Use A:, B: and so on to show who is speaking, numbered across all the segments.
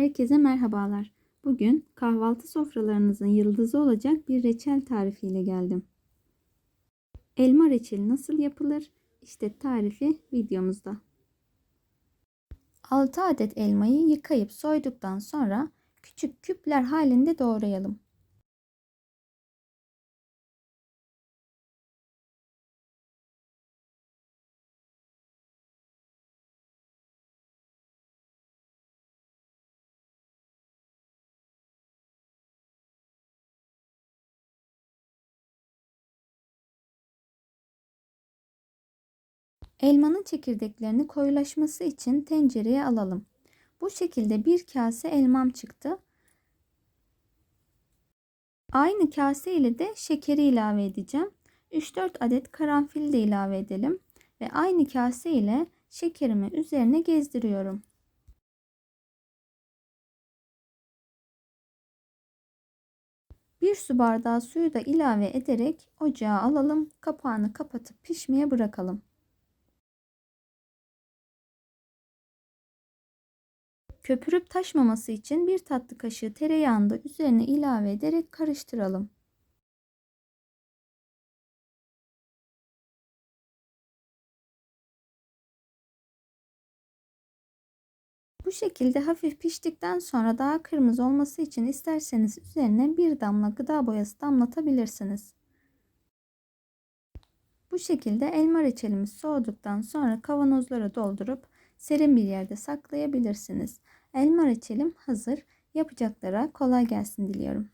A: Herkese merhabalar. Bugün kahvaltı sofralarınızın yıldızı olacak bir reçel tarifiyle geldim. Elma reçeli nasıl yapılır? İşte tarifi videomuzda. 6 adet elmayı yıkayıp soyduktan sonra küçük küpler halinde doğrayalım. Elmanın çekirdeklerini koyulaşması için tencereye alalım. Bu şekilde bir kase elmam çıktı. Aynı kase ile de şekeri ilave edeceğim. 3-4 adet karanfil de ilave edelim ve aynı kase ile şekerimi üzerine gezdiriyorum. Bir su bardağı suyu da ilave ederek ocağa alalım. Kapağını kapatıp pişmeye bırakalım. Köpürüp taşmaması için bir tatlı kaşığı tereyağını da üzerine ilave ederek karıştıralım. Bu şekilde hafif piştikten sonra daha kırmızı olması için isterseniz üzerine bir damla gıda boyası damlatabilirsiniz. Bu şekilde elma reçelimiz soğuduktan sonra kavanozlara doldurup serin bir yerde saklayabilirsiniz. Elma reçelim hazır. Yapacaklara kolay gelsin diliyorum.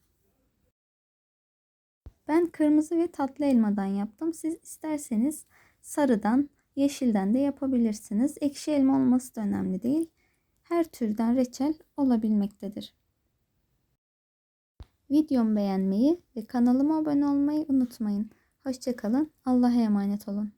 A: Ben kırmızı ve tatlı elmadan yaptım. Siz isterseniz sarıdan, yeşilden de yapabilirsiniz. Ekşi elma olması da önemli değil. Her türden reçel olabilmektedir. Videomu beğenmeyi ve kanalıma abone olmayı unutmayın. Hoşçakalın. Allah'a emanet olun.